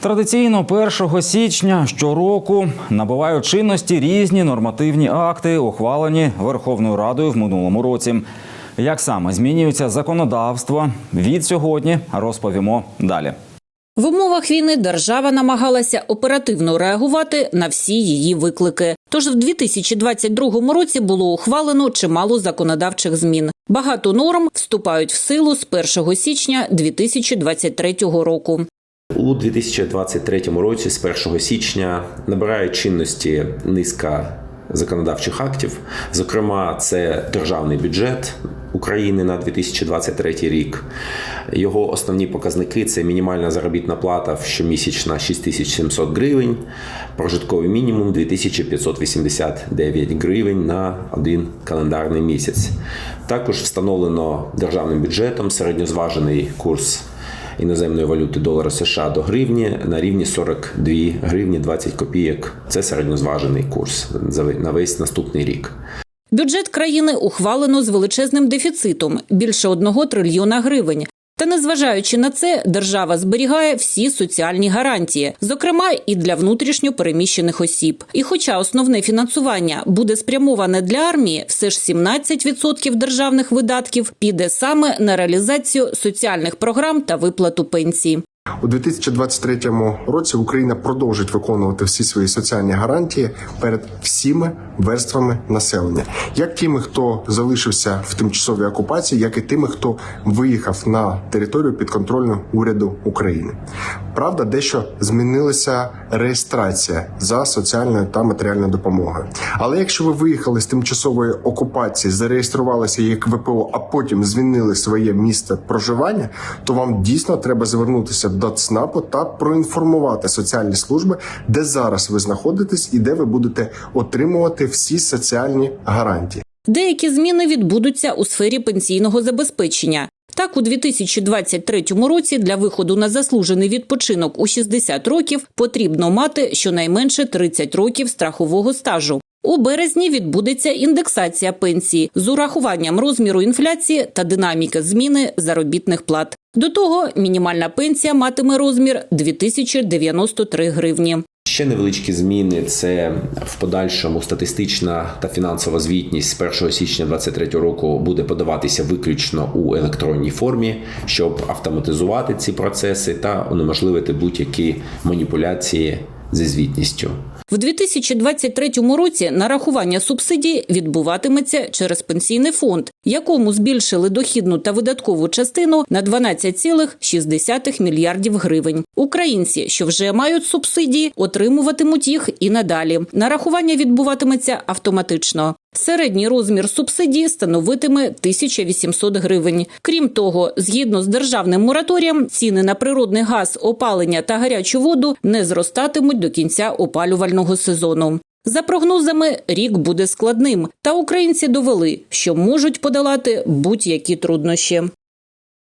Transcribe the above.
Традиційно 1 січня щороку набувають чинності різні нормативні акти, ухвалені Верховною Радою в минулому році. Як саме змінюється законодавство від сьогодні, розповімо далі. В умовах війни держава намагалася оперативно реагувати на всі її виклики. Тож в 2022 році було ухвалено чимало законодавчих змін. Багато норм вступають в силу з 1 січня 2023 року. У 2023 році, з 1 січня, набирає чинності низка законодавчих актів. Зокрема, це державний бюджет України на 2023 рік. Його основні показники це мінімальна заробітна плата щомісячна 6700 гривень, прожитковий мінімум 2589 гривень на один календарний місяць. Також встановлено державним бюджетом середньозважений курс іноземної валюти долара США до гривні на рівні 42 гривні 20 копійок. Це середньозважений курс на весь наступний рік. Бюджет країни ухвалено з величезним дефіцитом більше одного трильйона гривень. Та незважаючи на це, держава зберігає всі соціальні гарантії, зокрема і для внутрішньо переміщених осіб. І хоча основне фінансування буде спрямоване для армії, все ж 17% державних видатків піде саме на реалізацію соціальних програм та виплату пенсій. У 2023 році Україна продовжить виконувати всі свої соціальні гарантії перед всіми верствами населення, як тими, хто залишився в тимчасовій окупації, як і тими, хто виїхав на територію підконтрольну уряду України. Правда, дещо змінилася реєстрація за соціальною та матеріальною допомогою. Але якщо ви виїхали з тимчасової окупації, зареєструвалися як ВПО, а потім змінили своє місце проживання, то вам дійсно треба звернутися до ЦНАПу та проінформувати соціальні служби, де зараз ви знаходитесь і де ви будете отримувати всі соціальні гарантії. Деякі зміни відбудуться у сфері пенсійного забезпечення. Так, у 2023 році для виходу на заслужений відпочинок у 60 років потрібно мати щонайменше 30 років страхового стажу. У березні відбудеться індексація пенсії з урахуванням розміру інфляції та динаміки зміни заробітних плат. До того мінімальна пенсія матиме розмір 2093 гривні. Ще невеличкі зміни це в подальшому статистична та фінансова звітність з 1 січня 2023 року буде подаватися виключно у електронній формі, щоб автоматизувати ці процеси та унеможливити будь-які маніпуляції зі звітністю. В 2023 році нарахування субсидій відбуватиметься через пенсійний фонд, якому збільшили дохідну та видаткову частину на 12,6 мільярдів гривень. Українці, що вже мають субсидії, отримуватимуть їх і надалі. Нарахування відбуватиметься автоматично. Середній розмір субсидії становитиме 1800 гривень. Крім того, згідно з державним мораторієм, ціни на природний газ, опалення та гарячу воду не зростатимуть до кінця опалювального сезону. За прогнозами, рік буде складним, та українці довели, що можуть подолати будь-які труднощі.